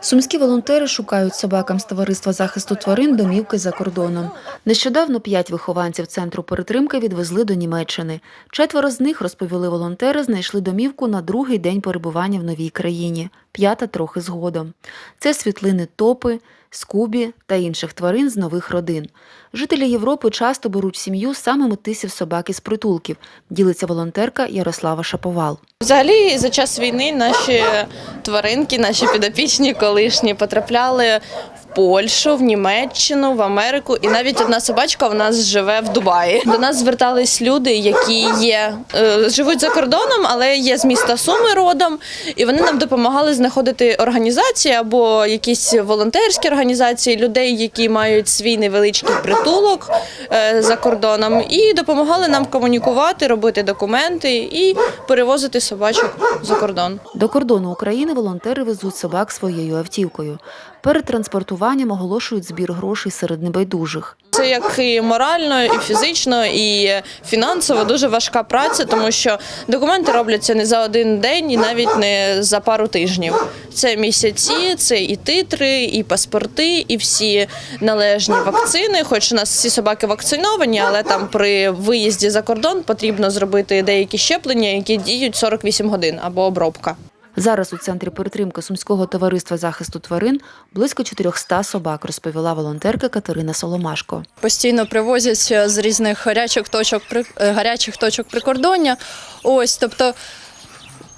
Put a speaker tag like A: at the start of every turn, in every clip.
A: Сумські волонтери шукають собакам з товариства захисту тварин домівки за кордоном. Нещодавно п'ять вихованців центру перетримки відвезли до Німеччини. Четверо з них, розповіли волонтери, знайшли домівку на другий день перебування в новій країні, п'ята трохи згодом. Це світлини топи, скубі та інших тварин з нових родин. Жителі Європи часто беруть сім'ю саме метисів собак із притулків, ділиться волонтерка Ярослава Шаповал.
B: Взагалі, за час війни наші тваринки, наші підопічні колишні потрапляли Польщу, в Німеччину, в Америку, і навіть одна собачка у нас живе в Дубаї. До нас звертались люди, які є е, живуть за кордоном, але є з міста Суми родом, і вони нам допомагали знаходити організації або якісь волонтерські організації людей, які мають свій невеличкий притулок е, за кордоном, і допомагали нам комунікувати, робити документи і перевозити собачок за кордон.
A: До кордону України волонтери везуть собак своєю автівкою. Перед транспортуванням оголошують збір грошей серед небайдужих.
B: Це як і морально, і фізично, і фінансово дуже важка праця, тому що документи робляться не за один день і навіть не за пару тижнів. Це місяці, це і титри, і паспорти, і всі належні вакцини. Хоч у нас всі собаки вакциновані, але там при виїзді за кордон потрібно зробити деякі щеплення, які діють 48 годин або обробка.
A: Зараз у центрі перетримки Сумського товариства захисту тварин близько 400 собак, розповіла волонтерка Катерина Соломашко.
C: постійно привозять е, з різних гарячих точок е, гарячих точок прикордоння. Ось, тобто,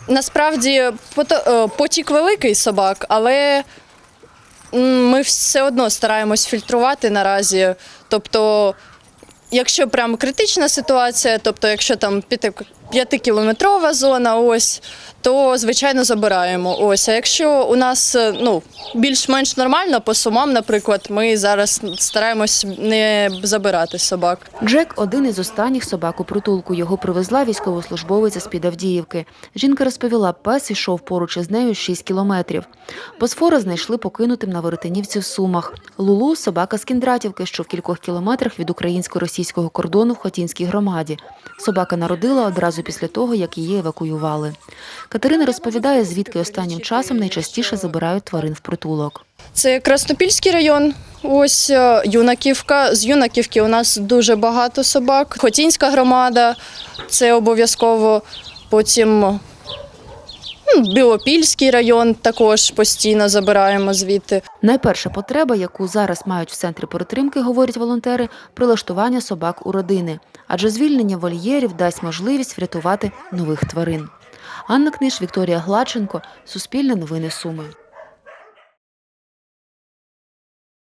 C: насправді е, потік великий собак, але ми все одно стараємось фільтрувати наразі. Тобто, якщо прям критична ситуація, тобто, якщо там п'яти- п'ятикілометрова зона, ось. То звичайно забираємо. Ось, а якщо у нас е, ну більш-менш нормально по сумам, наприклад, ми зараз стараємось не забирати собак.
A: Джек один із останніх собак у притулку. Його привезла військовослужбовиця з-під Авдіївки. Жінка розповіла, пес йшов поруч із нею 6 кілометрів. Босфора знайшли покинутим на Веретенівці в Сумах. Лулу – собака з Кіндратівки, що в кількох кілометрах від українсько-російського кордону в Хотінській громаді. Собака народила одразу після того, як її евакуювали. Катерина розповідає, звідки останнім часом найчастіше забирають тварин в притулок.
C: Це Краснопільський район. Ось е, Юнаківка. З Юнаківки у нас дуже багато собак. Хотінська громада, це обов'язково. Потім м, Білопільський район також постійно забираємо звідти.
A: Найперша потреба, яку зараз мають в центрі перетримки, говорять волонтери, прилаштування собак у родини, адже звільнення вольєрів дасть можливість врятувати нових тварин. Анна Книж, Вікторія Гладченко, Суспільне новини Суми.